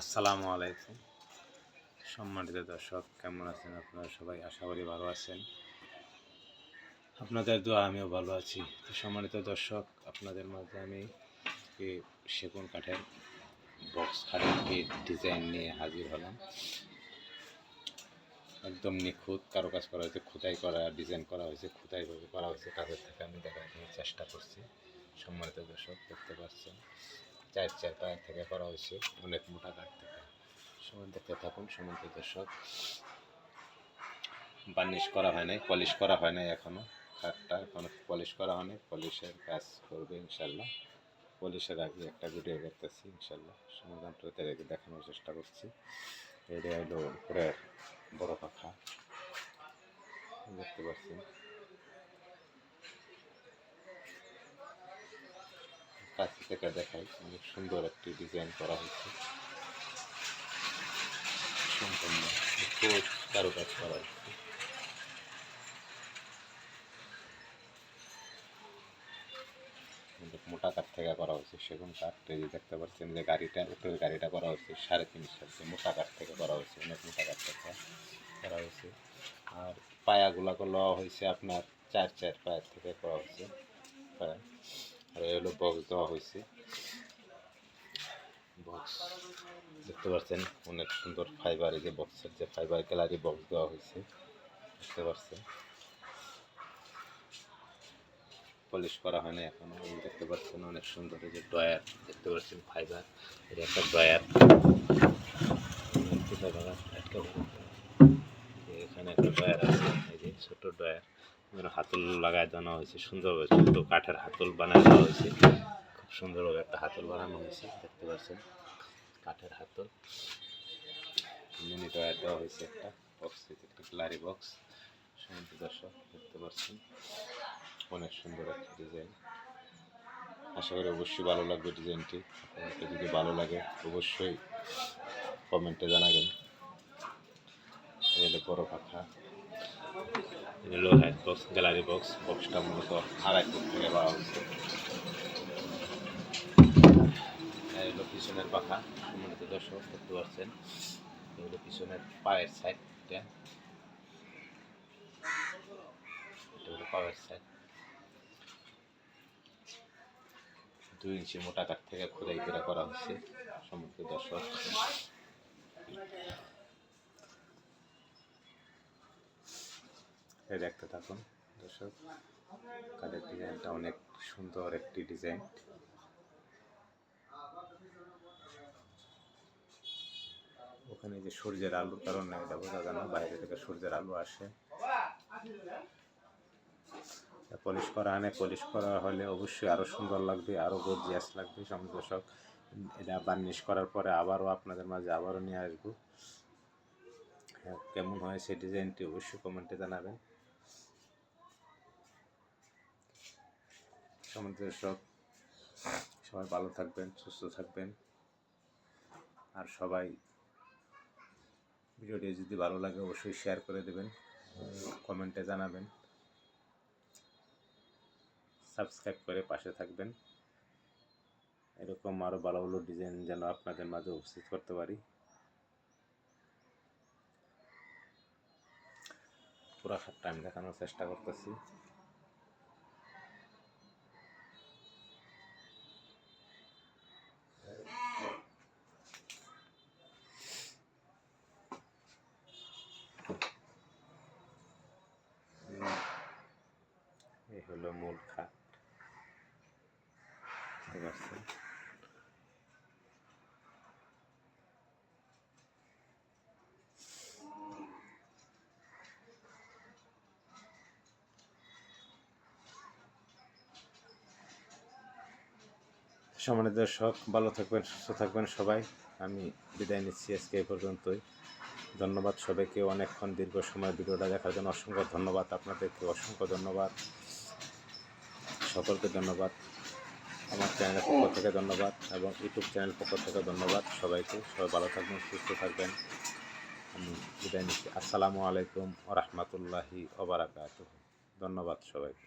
আসসালামু আলাইকুম। সম্মানিত দর্শক, কেমন আছেন আপনারা সবাই? আশা করি ভালো আছেন। আপনাদের দোয়া, আমিও ভালো আছি। সম্মানিত দর্শক, আপনাদের মাঝে আমি সেগুন কাঠের বক্স একটি ডিজাইন নিয়ে হাজির হলাম। একদম নিখুঁত, কারও কাজ করা হয়েছে, খোদাই করা, ডিজাইন করা হয়েছে খোদাইভাবে করা হয়েছে কাজের থেকে আমি দেখার চেষ্টা করছি। সম্মানিত দর্শক, দেখতে পাচ্ছেন। চার চার পায়ের থেকে করা হয়েছে, অনেক মোটা কাঠ থেকে। সময় দেখতে থাকুন, সমন্ত দর্শক। বার্নিশ করা হয় নাই, পলিশ করা হয় নাই এখনও। কাঠটা এখনও পলিশ করা হয়নি, পলিশের কাজ করবে ইনশাল্লাহ। পলিশের আগে একটা ভিডিও করতেছি ইনশাল্লাহ। সমাধানটা রেখে দেখানোর চেষ্টা করছি। এটা হলো উপরের বড় পাখা। দেখতে পাচ্ছেন। কাছ থেকে দেখাই, অনেক সুন্দর একটি ডিজাইন করা হয়েছে। সম্পূর্ণ খুব কারুকাজ করা হয়েছে। মোটা কাঠ থেকে করা হয়েছে, সেগুন কাঠ। যে দেখতে পাচ্ছেন যে গাড়িটা, উপরের গাড়িটা করা হয়েছে, সাড়ে তিনশো মোটা কাঠ থেকে করা হয়েছে, অনেক মোটা কাঠ থেকে করা হয়েছে। আর পায়াগুলাকে লওয়া হয়েছে আপনার চার চার পায়ের থেকে করা হয়েছে। হলো বক্স দেওয়া হয়েছে। বক্স দেখতে পাচ্ছেন, অনেক সুন্দর ফাইবার যে বক্সের যে ফাইবার গ্যালারি বক্স দেওয়া হয়েছে, দেখতে পাচ্ছেন। পলিশ করা হয়নি এখনও, এই দেখতে পাচ্ছেন অনেক সুন্দর এই যে ড্রয়ার দেখতে পাচ্ছেন ফাইবার এটা একটা ড্রয়ার এখানে একটা ড্রয়ার আছে, এই যে ছোট ড্রয়ার এখানে হাতল লাগায় দেওয়া হয়েছে সুন্দরভাবে ছোট কাঠের হাতল বানায় দেওয়া হয়েছে। খুব সুন্দরভাবে একটা হাতল বানানো হয়েছে, দেখতে পাচ্ছেন, কাঠের হাতল। মিনি ড্রয়ার দেওয়া হয়েছে একটা বক্স একটা গ্লারি বক্স সমুদ্র দর্শক, দেখতে পাচ্ছেন, অনেক সুন্দর একটা ডিজাইন আশা করি অবশ্যই ভালো লাগবে ডিজাইনটি আপনাদের যদি ভালো লাগে, অবশ্যই কমেন্টে জানাবেন। এই হলো বড় পাখা হলো হ্যান্ড বক্স গ্যালারি বক্স বক্সটা মূলত আড়াই ফুট থেকে পাওয়া হচ্ছে এই পিছনের পাখা, সম্মানিত দর্শক, দেখতে পাচ্ছেন, এই হলো পিছনের পায়ের সাইডটা এটা হলো পায়ের সাইড দুই ইঞ্চি মোটা কাঠ থেকে খোদাই করা হচ্ছে সমস্ত দর্শক। এই দেখতে থাকুন দর্শক। কাঠের ডিজাইনটা অনেক সুন্দর একটি ডিজাইন। ওখানে যে সূর্যের আলোর কারণে এটা বোঝা যায় বাইরে থেকে সূর্যের আলো আসে। পলিশ করা আনে পলিশ করা হলে অবশ্যই আরও সুন্দর লাগবে আরও গর্জিয়াস লাগবে দর্শক। এটা বার্নিশ করার পরে আবারও আপনাদের মাঝে আবারও নিয়ে আসব। হ্যাঁ, কেমন হয়েছে ডিজাইনটি অবশ্যই কমেন্টে জানাবেন। সমুদ্র দর্শক সবাই ভালো থাকবেন, সুস্থ থাকবেন। আর সবাই ভিডিওটি যদি ভালো লাগে অবশ্যই শেয়ার করে দেবেন কমেন্টে জানাবেন। সাবস্ক্রাইব করে পাশে থাকবেন। এরকম আরও ভালো ভালো ডিজাইন যেন আপনাদের মাঝে উপস্থিত করতে পারি। পুরো খাটটা আমি দেখানোর চেষ্টা করতেছি এই হলো মূল খাট সমানের দর্শক, ভালো থাকবেন, সুস্থ থাকবেন সবাই। আমি বিদায় নিচ্ছি আজকে এই পর্যন্তই। ধন্যবাদ সবাইকে। অনেকক্ষণ দীর্ঘ সময় ভিডিওটা দেখার জন্য অসংখ্য ধন্যবাদ। আপনাদেরকে অসংখ্য ধন্যবাদ। সকলকে ধন্যবাদ। আমার চ্যানেলের পক্ষ থেকে ধন্যবাদ এবং ইউটিউব চ্যানেল পক্ষ থেকে ধন্যবাদ সবাইকে। সবাই ভালো থাকবেন, সুস্থ থাকবেন। আমি বিদায় নিচ্ছি। আসসালামু আলাইকুম রহমতুল্লাহি ওবরাকাত ধন্যবাদ সবাইকে।